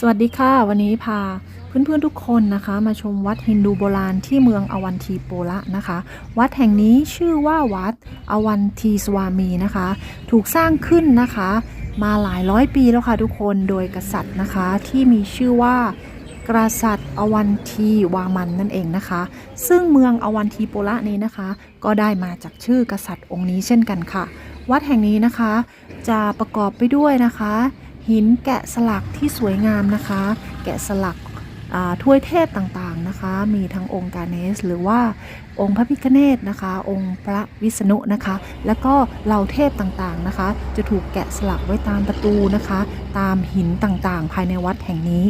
สวัสดีค่ะ วันนี้พาเพื่อนๆทุกคนนะคะ มาชมวัดฮินดูโบราณที่เมืองอวันทีโปละนะคะ วัดแห่งนี้ชื่อว่าวัดอวันทีสวามีนะคะ ถูกสร้างขึ้นนะคะ มาหลายร้อยปีแล้วค่ะทุกคนโดยกษัตริย์นะคะที่มีชื่อว่ากษัตริย์อวันทีวามันนั่นเองนะคะ ซึ่งเมืองอวันทีโปละนี้นะคะ ก็ได้มาจากชื่อกษัตริย์องค์นี้เช่นกันค่ะ วัดแห่งนี้นะคะ จะประกอบไปด้วยนะคะ หินแกะสลักที่สวยงามนะคะ แกะสลักถ้วยเทพต่างๆนะคะ มีทั้งองค์กาเนส หรือว่าองค์พระพิฆเนศนะคะ องค์พระวิษณุนะคะ แล้วก็เหล่าเทพต่างๆนะคะ จะถูกแกะสลักไว้ตามประตูนะคะ ตามหินต่างๆ ภายในวัดแห่งนี้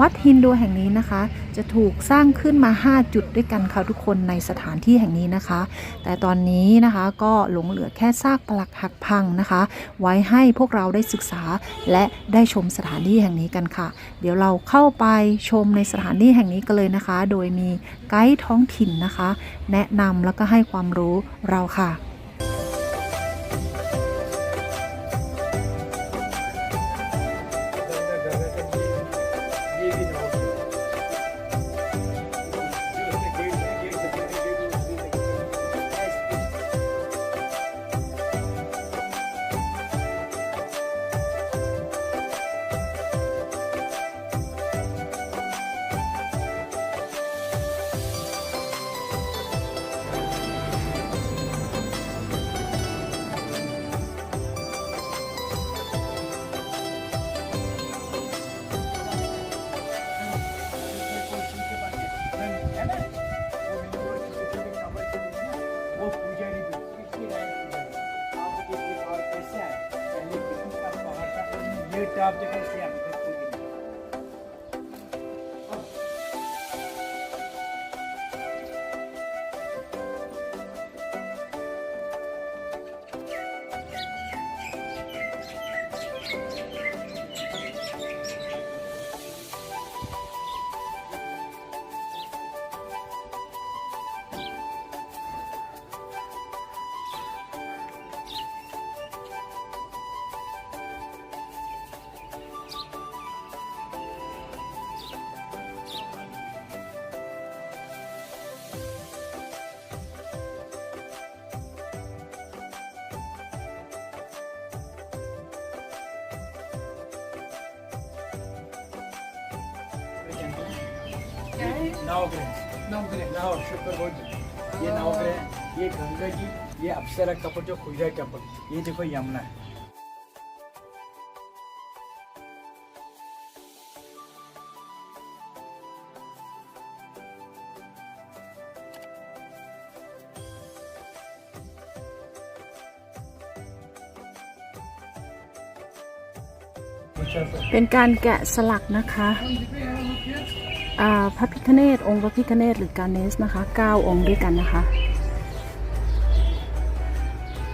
วัดฮินดูแห่งนี้นะคะ จะถูกสร้างขึ้นมา 5 จุดด้วยกันค่ะทุกคนในสถานที่แห่งนี้นะคะ แต่ตอนนี้นะคะก็หลงเหลือแค่ซากปลักหักพังนะคะ ไว้ให้พวกเราได้ศึกษาและได้ชมสถานที่แห่งนี้กันค่ะ เดี๋ยวเราเข้าไปชมในสถานที่แห่งนี้กันเลยนะคะ โดยมีไกด์ท้องถิ่นนะคะ แนะนำแล้วก็ให้ความรู้เราค่ะ का ये टॉप जगह से आप देखोगे नवग्रह नवग्रह नव शुक्र बुध ये नवग्रह ये गंगा जी ये अप्सरा कपट जो खुजा कपट ये देखो यमुना है अच्छा เป็นการแกะสลักนะคะอ่า พระพิคเนตองค์พระพิคเนตหรือการเนสนะคะ 9 องค์ด้วยกันนะคะ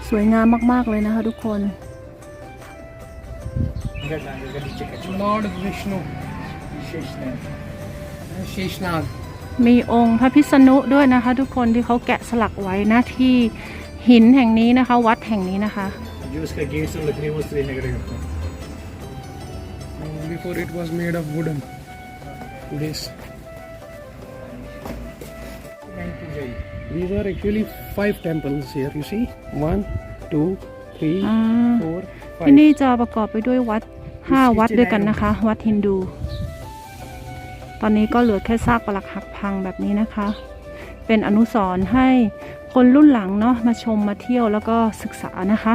สวยงามมาก ๆ เลยนะคะทุกคนมีองค์พระพิษณุด้วยนะคะ ทุกคนที่เขาแกะสลักไว้นะที่หินแห่งนี้นะคะ วัดแห่งนี้นะคะ Before it was made of wooden. This these are actually five temples here you see one two three อ่า four ที่ five นี่จะประกอบไปด้วยวัด 5 วัดด้วยกันนะคะ วัดฮินดู ตอนนี้ก็เหลือแค่ซากปรักหักพังแบบนี้นะคะ เป็นอนุสรณ์ให้คนรุ่นหลังเนาะมาชมมาเที่ยวแล้วก็ศึกษานะคะ